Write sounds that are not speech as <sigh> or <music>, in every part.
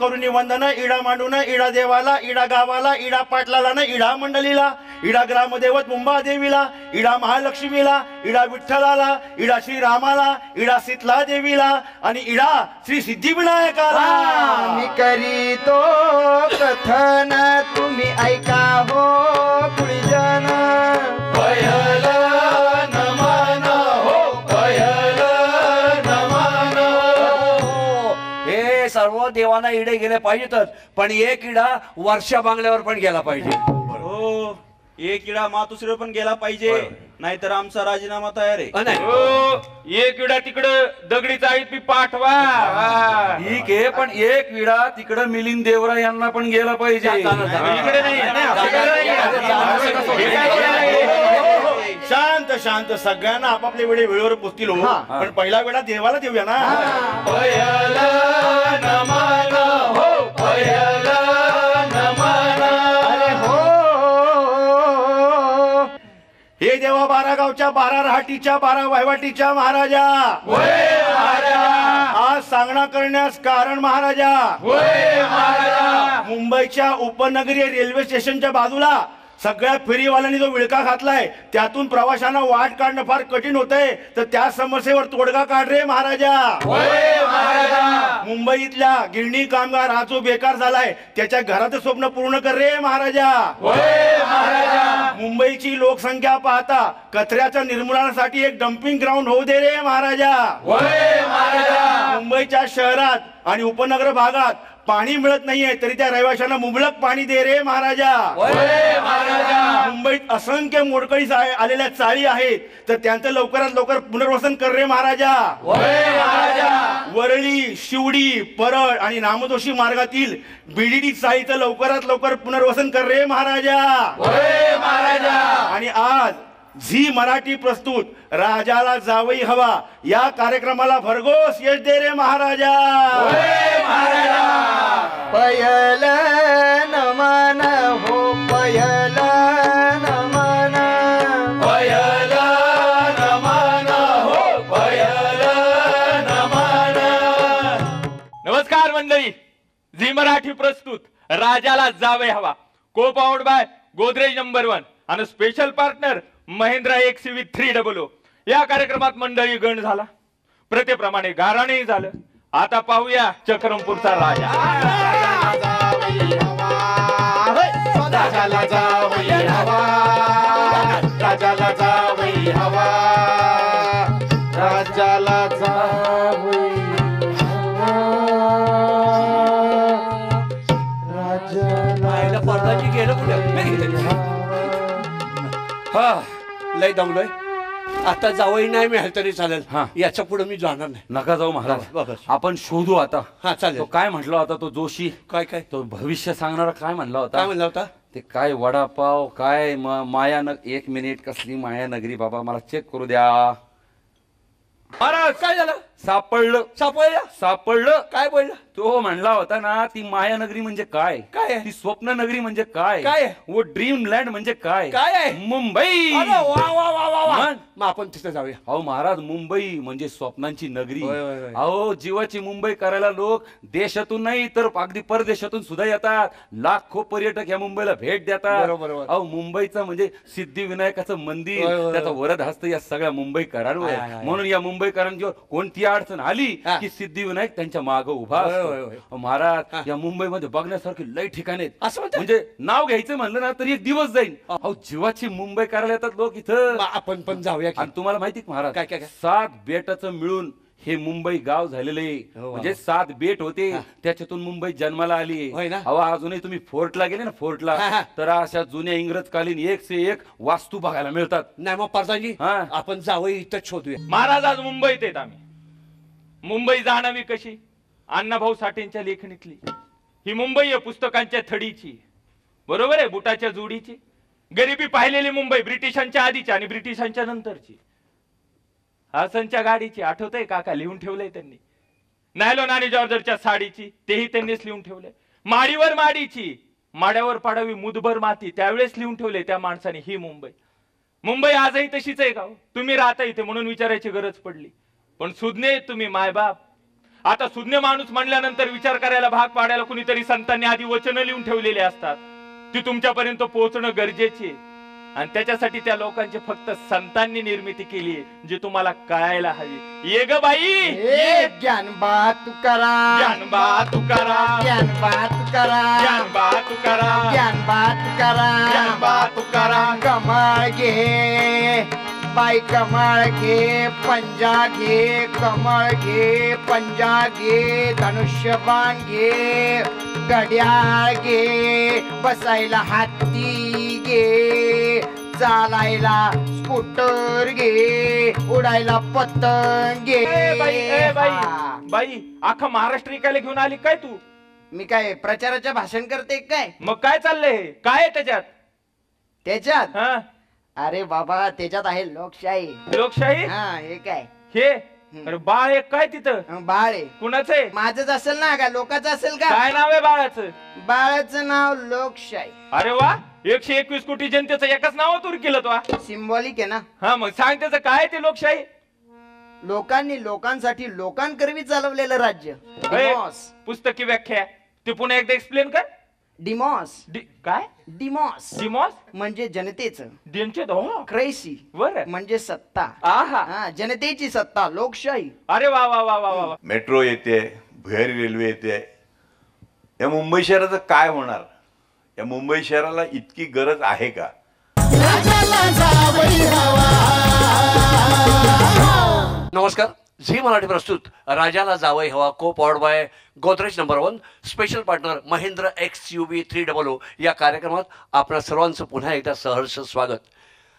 करुणी वंदन इडा मांडून इडा देवाला इडा गावाला इडा पाटलाला न इडा मंडलीला इडा ग्रामदेवत मुंबा देवीला इडा महालक्ष्मीला इडा विठ्ठलाला इडा श्रीरामाला इडा शीतला देवीला आणि इडा श्री सिद्धिविनायकाला. मी करीतो कथन तुम्ही ऐका हो कुळीजन. हे सर्व देवांना इडे गेले पाहिजेतच पण एक इडा वर्षा बांगल्यावर पण गेला पाहिजे हो एक इडा मातुश्री पण गेला पाहिजे नाहीतर आमचा राजीनामा तयार आहे अ, नाही हो एक विडा तिकडं दगडी चाळीत बी पाठवा हा. ठीक आहे पण एक विडा तिकडं मिलिंद देवरा यांना पण गेला पाहिजे नाही इकडे नाही. शांत शांत. सगळ्यांना आपापले वेळे वेळेवर पोचतील हो. पण पहिला वेळा देवाला देऊया ना. हो. पयल नमन अरे हो. हे देवा बारा गावच्या बारा रहाटीच्या बारा वहिवाटीच्या महाराजा. आज सांगणा करण्यास कारण महाराजा. मुंबईच्या उपनगरीय रेल्वे स्टेशनच्या बाजूला सगळ्या फेरीवाल्यांनी जो विळका घातलाय त्यातून प्रवाशांना वाट काढणं फार कठीण होतंय. तर त्या समस्येवर तोडगा काढ रे महाराजा. मुंबईतल्या गिरणी कामगार हा जो बेकार झालाय त्याच्या घराचं स्वप्न पूर्ण कर रे महाराजा. मुंबईची लोकसंख्या पाहता कचऱ्याच्या निर्मूलनासाठी एक डम्पिंग ग्राउंड होऊ दे रे महाराजा. मुंबईच्या शहरात आणि उपनगर भागात पाणी मिळत नाहीये तरी त्या रहिवाशांना मुबलक पाणी दे रे महाराजा. मुंबईत असंख्य मोडकळी आलेल्या चाळी आहेत तर त्यांचं लवकरात लवकर पुनर्वसन कर रे महाराजा. वरळी शिवडी परळ आणि नामदोशी मार्गातील बीडीडी चाळीचं लवकरात लवकर पुनर्वसन कर रे महाराजा. आणि आज झी मराठी प्रस्तुत राजाला जावई हवा. या कार्यक्रमाला भरघोस यश दे रे महाराजा. पयल नमन हो पयल नमन पयल नमन हो पयल नमन नमस्कार मंडळी. झी मराठी प्रस्तुत राजाला जावे हवा. Co powered by Godrej number one आणि special partner Mahindra X V three double O या कार्यक्रमात मंडळी गण झाला. प्रथेप्रमाणे गाराणेही झालं. आता पाहूया चक्रमपूरचा राजा. लय दमलोय आता जावई नाही मिळाल तरी चालेल. हा. याच्यापुढे मी जाणार नाही. नका जाऊ महाराज. बस. आपण शोधू आता. हा चालेल. तो काय म्हटला होता तो जोशी? काय काय? तो भविष्य सांगणारा काय म्हणला काय होता म्हणला होता? ते काय वडापाव काय म- माया न एक मिनिट कसली माया नगरी बाबा मला चेक करू द्या. महाराज काय झालं? सापडलं सापडला सापडलं काय बोलला तो म्हणला होता ना ती माया नगरी म्हणजे काय काय आहे? ती स्वप्न नगरी म्हणजे काय काय आहे? वो ड्रीम लँड म्हणजे काय काय आहे? मुंबई अरे वा वा वा वा वा मग? मग आपण तिथे जाऊया अहो महाराज मुंबई म्हणजे स्वप्नांची नगरी होय, होय, होय. अहो जीवाची मुंबई करायला लोक देशातून नाही तर अगदी परदेशातून सुद्धा येतात लाखो पर्यटक या मुंबईला भेट देतात बरोबर, बरोबर. अहो मुंबईचं म्हणजे सिद्धिविनायकाचं होय, मंदिर होय, त्याचा. वरद हस्त या सगळ्या मुंबईकरांवर हाय, आहे. हाय, हाय. म्हणून या मुंबईकरांच्यावर कोणती अडचण आली हा. की सिद्धिविनायक त्यांच्या मागे उभा होय, असतो. होय, होय. अहो, महाराज हा. या मुंबईमध्ये बघण्यासारखी लय ठिकाणे आहेत. असं? म्हणजे नाव घ्यायचं म्हणलं ना तरी एक दिवस जाईल अहो जीवाची मुंबई करायला येतात लोक इथं मग आपण पण जाऊया की आणि तुम्हाला माहिती का महाराज काय, काय, काय? सात बेटाचं मिळून हे मुंबई गाव झालेले हो, म्हणजे सात बेट होते त्याच्यातून मुंबई जन्माला आली होय ना? अहो अजूनही तुम्ही फोर्टला गेले ना फोर्टला हा, हा. तर अशा जुन्या इंग्रजकालीन एक से एक वास्तू बघायला मिळतात नाही मग परदाजी हा. आपण जावई इथं शोधूया महाराज आज मुंबईत आहेत आम्ही मुंबई जाणावी कशी? अण्णाभाऊ साठेंच्या लेखणीतली. ही मुंबई आहे पुस्तकांच्या थडीची. बरोबर आहे बुटाच्या जोडीची. गरिबी पाहिलेली मुंबई ब्रिटिशांच्या आधीची आणि ब्रिटिशांच्या नंतरची. हासनच्या गाडीची आठवतंय काका? लिहून ठेवलंय त्यांनी. नायलॉन आणि जॉर्जरच्या साडीची तेही त्यांनीच लिहून ठेवलंय. माडीवर माडीची माड्यावर पाडावी मुदभर माती त्यावेळेस लिहून ठेवले त्या माणसाने ही मुंबई. मुंबई आजही तशीच आहे का हो? तुम्ही राहता इथे म्हणून विचारायची गरज पडली. पण सुज्ञे तुम्ही मायबाप आता शून्य माणूस म्हणल्यानंतर विचार करायला भाग पाडायला कुणीतरी संतांनी आधी वचन लिहून ठेवलेले असतात. ती तुमच्यापर्यंत पोहोचणं गरजेची आणि त्याच्यासाठी त्या लोकांची फक्त संतांनी निर्मिती केली जी तुम्हाला कळायला हवी. ये ग बाई! ए ज्ञानबा तुकाराम ज्ञानबा तुकाराम ज्ञानबा तुकाराम ज्ञानबा तुकाराम ज्ञानबा तुकाराम ज्ञानबा तुकाराम कमळ घे. बाई कमळ घे पंजा घे कमळ घे पंजा घे धनुष्यबाण घे घड्याळ घे बसायला हत्ती घे चालायला स्कूटर घे उडायला पतंग घे. ए बाई ए बाई हा. बाई अख्खा महाराष्ट्र इकायला घेऊन आली काय तू? मी काय प्रचाराच्या भाषण करते काय? मग काय चाललंय हे? काय आहे त्याच्यात? त्याच्यात? हा. अरे बाबा त्याच्यात आहे लोकशाही. लोकशाही? हा हे काय? हे? अरे बाळ एक काय तिथं? हं, बाळ आहे. कुणाचं आहे? माझंच असेल ना का? लोकांचं असेल का? काय नाव आहे बाळाचं? बाळाचं नाव लोकशाही. अरे वा एकशे एकवीस कोटी जनतेचं एकाच नावातून केलं तो सिम्बॉलिक आहे ना? हा मग सांग त्याचं काय ते लोकशाही? लोकांनी लोकांसाठी लोकांकरवी चालवलेलं राज्य. डिमॉस पुस्तकी व्याख्या. ते पुन्हा एकदा एक्सप्लेन कर. डिमॉस डि- काय? डिमॉस डिमॉस म्हणजे जनतेचं. दो क्रेसी बर. म्हणजे सत्ता. आहा. हा जनतेची सत्ता लोकशाही. अरे वा वा वा वा वा वा. मेट्रो येते भुयारी रेल्वे येते. या मुंबई शहराचं काय होणार? या मुंबई शहराला इतकी गरज आहे का? नमस्कार. झी मराठी प्रस्तुत. राजाला जावई हवा co powered by. Godrej number one special partner Mahindra X U B three double O या कार्यक्रमात आपल्या सर्वांचं पुन्हा एकदा सहर्ष स्वागत.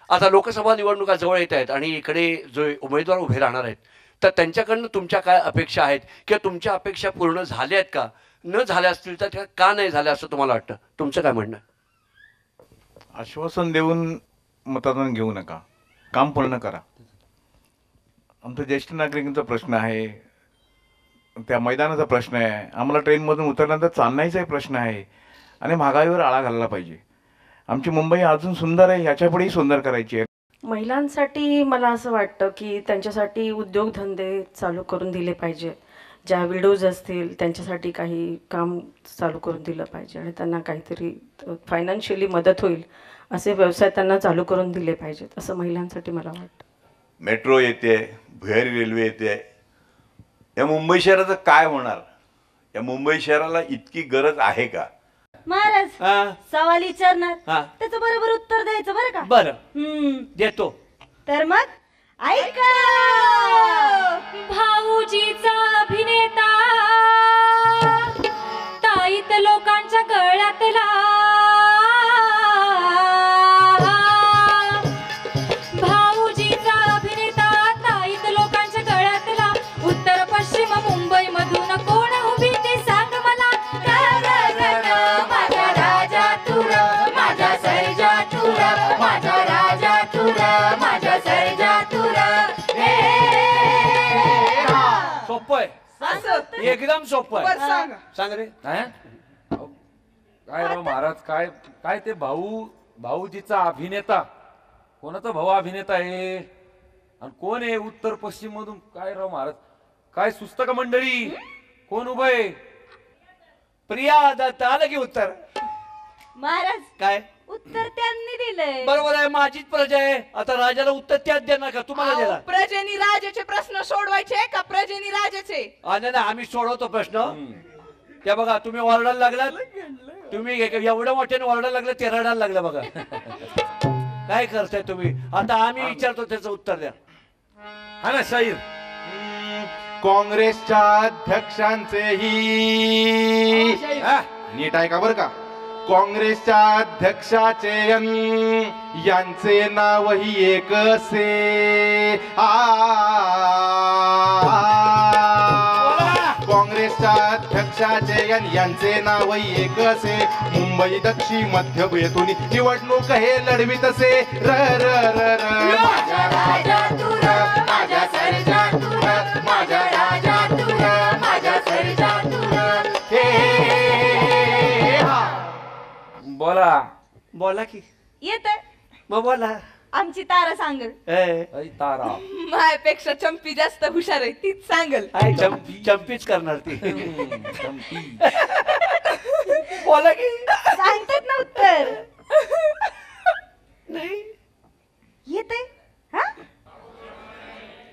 आता लोकसभा निवडणुका जवळ येत आहेत आणि इकडे जो उमेदवार उभे राहणार आहेत तर त्यांच्याकडनं तुमच्या काय अपेक्षा आहेत किंवा तुमच्या अपेक्षा पूर्ण झाल्या आहेत का? न झाल्या असतील तर त्या का नाही झाल्या असं तुम्हाला वाटतं? तुमचं काय म्हणणं? आश्वासन देऊन मतदान घेऊ नका. काम पूर्ण करा. आमचा ज्येष्ठ नागरिकांचा प्रश्न आहे. त्या मैदानाचा प्रश्न आहे. आम्हाला ट्रेनमधून उतरल्यानंतर चालण्याचाही प्रश्न आहे. आणि महागाईवर आळा घालला पाहिजे. आमची मुंबई अजून सुंदर आहे ह्याच्यापुढेही सुंदर करायची आहे. महिलांसाठी मला असं वाटतं की त्यांच्यासाठी उद्योगधंदे चालू करून दिले पाहिजे. ज्या विडोज असतील त्यांच्यासाठी काही काम चालू करून दिलं पाहिजे आणि त्यांना काहीतरी फायनान्शियली मदत होईल असे व्यवसाय त्यांना चालू करून दिले पाहिजेत असं महिलांसाठी मला वाटतं. मेट्रो येते भुयारी रेल्वे येते. या मुंबई शहराचं काय होणार? या मुंबई शहराला इतकी गरज आहे का? महाराज हा. सवाल विचारणार. हा. त्याचं बरोबर उत्तर द्यायचं बरं का? बर. हम्म. देतो. तर मग ऐका! भाऊजीचा अभिनेता ताईत लोकांच्या गळ्यातला एकदम सोपं आहे. सांग. रे. काय अहो, काय राव महाराज काय काय ते भाऊ भाऊजीचा अभिनेता? कोणाचा भाऊ अभिनेता आहे? आणि कोण आहे उत्तर पश्चिम मधून काय राव महाराज? काय सुस्त का मंडळी? कोण उभं आहे? प्रिया दत्त आलं की उत्तर. महाराज. काय? उत्तर त्यांनी दिलंय. बरोबर आहे माझीच प्रजा आहे. आता राजाला उत्तर त्याच देणार का तुम्हाला देणार प्रजेनी राजाचे प्रश्न सोडवायचे का प्रजेनी राजाचे? हा, नाही नाही, आम्ही सोडवतो प्रश्न. त्या बघा तुम्ही ओरडायला लागलात. तुम्ही एवढ्या मोठ्याने ओरडायला लागले ते रडायला लागलं बघा. <laughs> काय करताय तुम्ही? आता आम्ही विचारतो त्याचं उत्तर द्या. हा ना शाहीर. काँग्रेसच्या अध्यक्षांचेही हा? नीट आहे का बरं का. काँग्रेसच्या अध्यक्षाचे यांचे नावही एकसे आ. काँग्रेसच्या अध्यक्षाचे यांचे नावही एक असे. मुंबई दक्षिण मध्य येथून निवडणूक हे लढवितसे र र र र. बोला. बोला की. येत मग बोला. आमची तारा सांगल. ए, तारा. माझ्यापेक्षा चंपी जास्त हुशार आहे तीच सांगल. चंप- चंपीच करणार ती. बोला की. सांगतात ना उत्तर. नाही. येत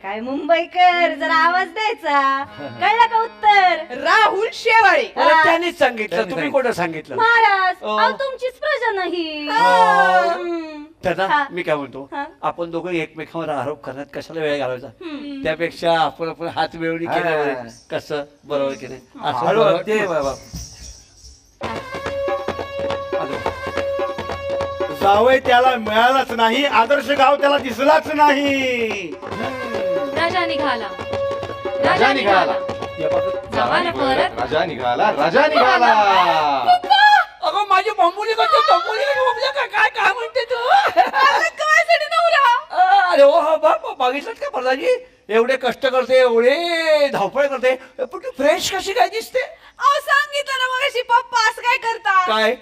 काय मुंबईकर जरा आवाज द्यायचा. कळलं का उत्तर? राहुल शेवाळे. अरे त्यांनीच सांगितलं. तुम्ही कोणं सांगितलं? महाराज. अहो, तुमचीच प्रजा नाही. अ. हम्म. दादा हा. मी काय म्हणतो? हा. आपण दोघं एकमेकांवर आरोप करण्यात कशाला वेळ घालवायचा? हम्म. त्यापेक्षा आपण आपण हात मिळवणी हा. केल्यावर कसं? बरोबर की नाही? असं हळू बरोबर- ते बाबा. जावई त्याला मिळालाच नाही आदर्श गाव त्याला दिसलाच नाही. राजा निघाला. राजा निघाला. जावा ना परत राजा निघाला राजा निघाला. अगं माझी बंबुली करते बंबुली काय काय काय म्हणते तू? काय नवरा? अरे हो बा बा- बघितलं का एवढे कष्ट करते एवढे धावपळ करते पण तू फ्रेश कशी काय दिसते? अहो सांगितलं ना मगाशी पप्पा असं काय करता? काय?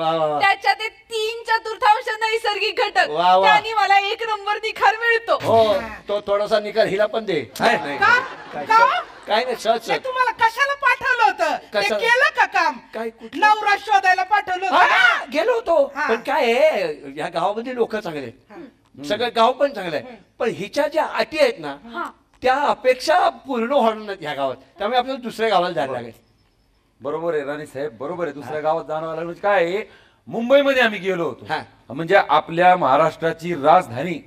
वा, वा, वा. त्याच्यात ते तीन चतुर्थांश नैसर्गिक घटक वा, वा. त्यांनी मला एक नंबर निखार मिळतो हो तो थोडासा निकाल हिला पण दे हाय? नाही, का? काय का? काय नाही सहज ते सहज. तुम्हाला कशाला पाठवलं होतं ते कशाला? केलं का काम काय नवरा शोधायला पाठवलं होतं हा, ना? गेलो होतो हा. पण काय आहे या गावामध्ये लोक चांगले आहेत. सगळं गाव पण चांगलं आहे पण हिच्या ज्या अटी आहेत ना त्या अपेक्षा पूर्ण होणार नाहीत ह्या गावात त्यामुळे आपल्याला दुसऱ्या गावाला जायला लागेल बरोबर आहे राणी साहेब बरोबर आहे. दुसऱ्या गावात जाणं लागलं म्हणजे काय? आहे, मुंबईमध्ये आम्ही गेलो होतो. म्हणजे आपल्या महाराष्ट्राची राजधानी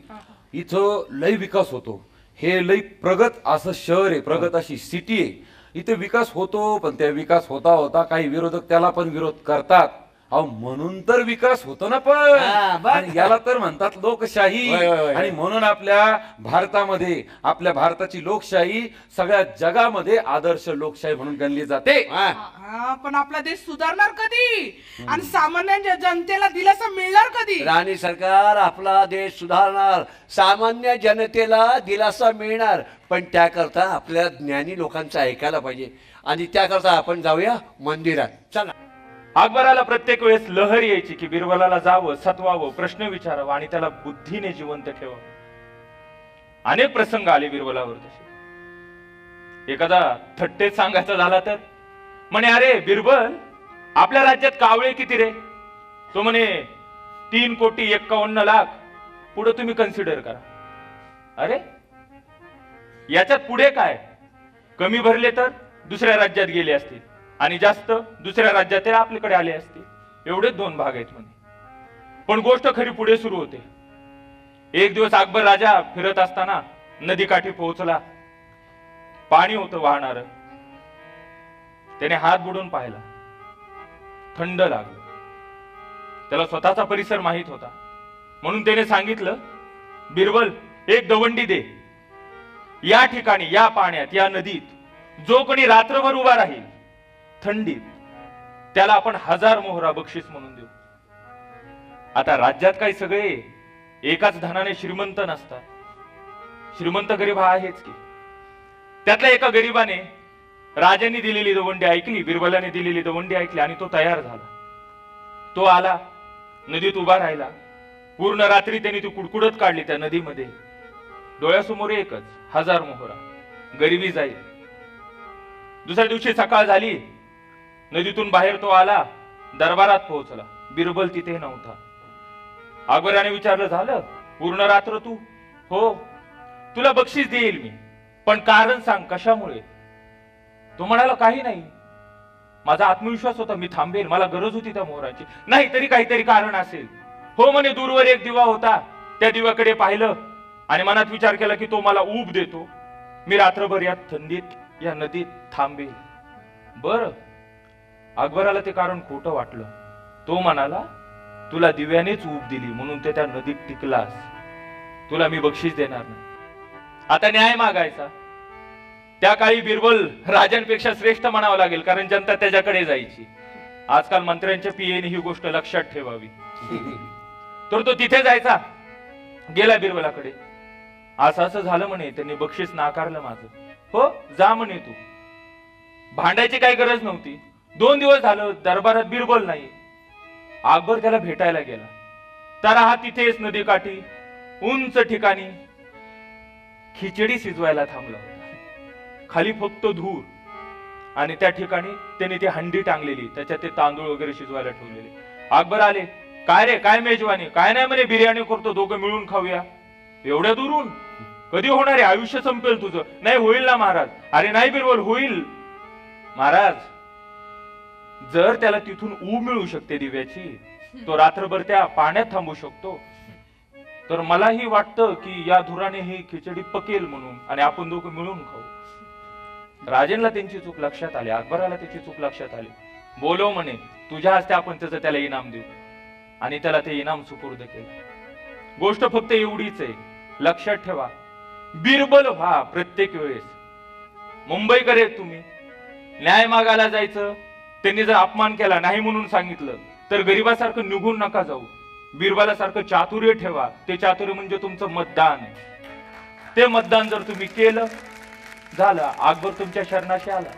इथं लय विकास होतो. हे लय प्रगत असं शहर आहे प्रगत अशी सिटी आहे. इथे विकास होतो पण त्या विकास होता होता काही विरोधक त्याला पण विरोध करतात. अहो म्हणून तर विकास होतो ना पण. हा, बघ. आणि याला तर म्हणतात लोकशाही. होय, होय, होय. आणि म्हणून आपल्या भारतामध्ये आपल्या भारताची लोकशाही सगळ्या जगामध्ये आदर्श लोकशाही म्हणून गणली जाते. हा, पण आपला देश सुधारणार कधी? आणि सामान्य ज- जनतेला दिलासा मिळणार कधी? राणी सरकार आपला देश सुधारणार. सामान्य जनतेला दिलासा मिळणार. पण त्याकरता आपल्या ज्ञानी लोकांचं ऐकायला पाहिजे. आणि त्याकरता आपण जाऊया मंदिरात. चला. अकबराला प्रत्येक वेळेस लहर यायची की बिरबलाला जावं सत्वावं प्रश्न विचारावं आणि त्याला बुद्धीने जिवंत ठेवावं. अनेक प्रसंग आले बिरबलावर तसे. एखादा थट्टे सांगायचा झाला तर? म्हणे अरे बिरबल आपल्या राज्यात कावळे किती रे? तो म्हणे तीन कोटी एक्कावन्न लाख. पुढे तुम्ही कन्सिडर करा. अरे याच्यात पुढे काय? कमी भरले तर दुसऱ्या राज्यात गेले असतील. आणि जास्त दुसऱ्या राज्यात आपल्याकडे आले असते. एवढेच दोन भाग आहेत म्हणे. पण गोष्ट खरी पुढे सुरू होते. एक दिवस अकबर राजा फिरत असताना नदीकाठी पोहोचला. पाणी होतं वाहणार. त्याने हात बुडून पाहिला. थंड लागलं. त्याला स्वतःचा परिसर माहीत होता. म्हणून त्याने सांगितलं बिरबल एक दवंडी दे. या ठिकाणी या पाण्यात या नदीत जो कोणी रात्रभर उभा राहील थंडीत त्याला आपण हजार मोहरा बक्षीस म्हणून देऊ. आता राज्यात काही सगळे एकाच धनाने श्रीमंत नसतात. श्रीमंत गरीब हा आहेच की. त्यातल्या एका गरीबाने राजाने दिलेली दवंडी ऐकली बिरबलाने दिलेली दवंडी ऐकली आणि तो तयार झाला. तो आला नदीत उभा राहिला. पूर्ण रात्री त्यांनी ती कुडकुडत काढली त्या नदीमध्ये. डोळ्यासमोर एकच हजार मोहरा. गरिबी जाईल. दुसऱ्या दिवशी सकाळ झाली नदीतून बाहेर तो आला दरबारात पोहोचला. बिरबल तिथे नव्हता. अकबराने विचारलं झालं? पूर्ण रात्र तू? हो. तुला बक्षीस देईल मी. पण कारण सांग कशामुळे? तो म्हणाला काही नाही. माझा आत्मविश्वास होता. मी थांबेल. मला गरज होती त्या मोहराची. नाही तरी काहीतरी कारण असेल. हो म्हणे दूरवर एक दिवा होता. त्या दिव्याकडे पाहिलं आणि मनात विचार केला की तो मला ऊब देतो. मी रात्रभर या थंडीत या नदीत थांबेल. बर. अकबराला ते कारण खोटं वाटलं. तो म्हणाला तुला दिव्यानेच ऊब दिली म्हणून ते त्या नदीत टिकलास. तुला मी बक्षीस देणार नाही. आता न्याय मागायचा. त्या काळी बिरबल राजांपेक्षा श्रेष्ठ म्हणावं लागेल कारण जनता त्याच्याकडे जायची. आजकाल मंत्र्यांच्या पीएने ही गोष्ट लक्षात ठेवावी. <laughs> तर तो तिथे जायचा. गेला बिरबलाकडे. असं असं झालं म्हणे त्यांनी बक्षीस नाकारलं माझं. हो जा म्हणे तू. भांडायची काही गरज नव्हती. दोन दिवस झालं दरबारात बिरबल नाही. अकबर त्याला भेटायला गेला. तर हा तिथेच नदीकाठी उंच ठिकाणी खिचडी शिजवायला थांबला होता. खाली फक्त धूर आणि त्या ठिकाणी त्याने ती हंडी टांगलेली. त्याच्यात ते तांदूळ वगैरे शिजवायला ठेवलेले. अकबर आले काय रे काय मेजवानी? काय नाही म्हणे बिर्याणी करतो दोघं मिळून खाऊया. एवढ्या दुरून? कधी होणार आहे? आयुष्य संपेल तुझं. नाही होईल ना महाराज. अरे नाही बिरबल होईल. महाराज जर त्याला तिथून ऊ मिळू शकते दिव्याची तो रात्रभर त्या पाण्यात थांबू शकतो. तर मलाही वाटतं की या धुराने ही खिचडी पकेल म्हणून आणि आपण दोघं मिळून खाऊ. राजेनला त्यांची चूक लक्षात आली अकबराला त्याची चूक लक्षात आली. बोलव म्हणे तुझ्या हस्ते आपण त्याचं त्याला इनाम देऊ. आणि त्याला ते इनाम सुपूर्द केलं. गोष्ट फक्त एवढीच आहे. लक्षात ठेवा बिरबल व्हा प्रत्येक वेळेस. मुंबईकडे तुम्ही. न्याय मागायला जायचं त्यांनी जर अपमान केला नाही म्हणून सांगितलं तर गरीबासारखं निघून नका जाऊ. बिरबालासारखं चातुर्य ठेवा. ते चातुर्य म्हणजे तुमचं मतदान ते मतदान जर तुम्ही केलं झालं. अकबर तुमच्या शरणाशी आला.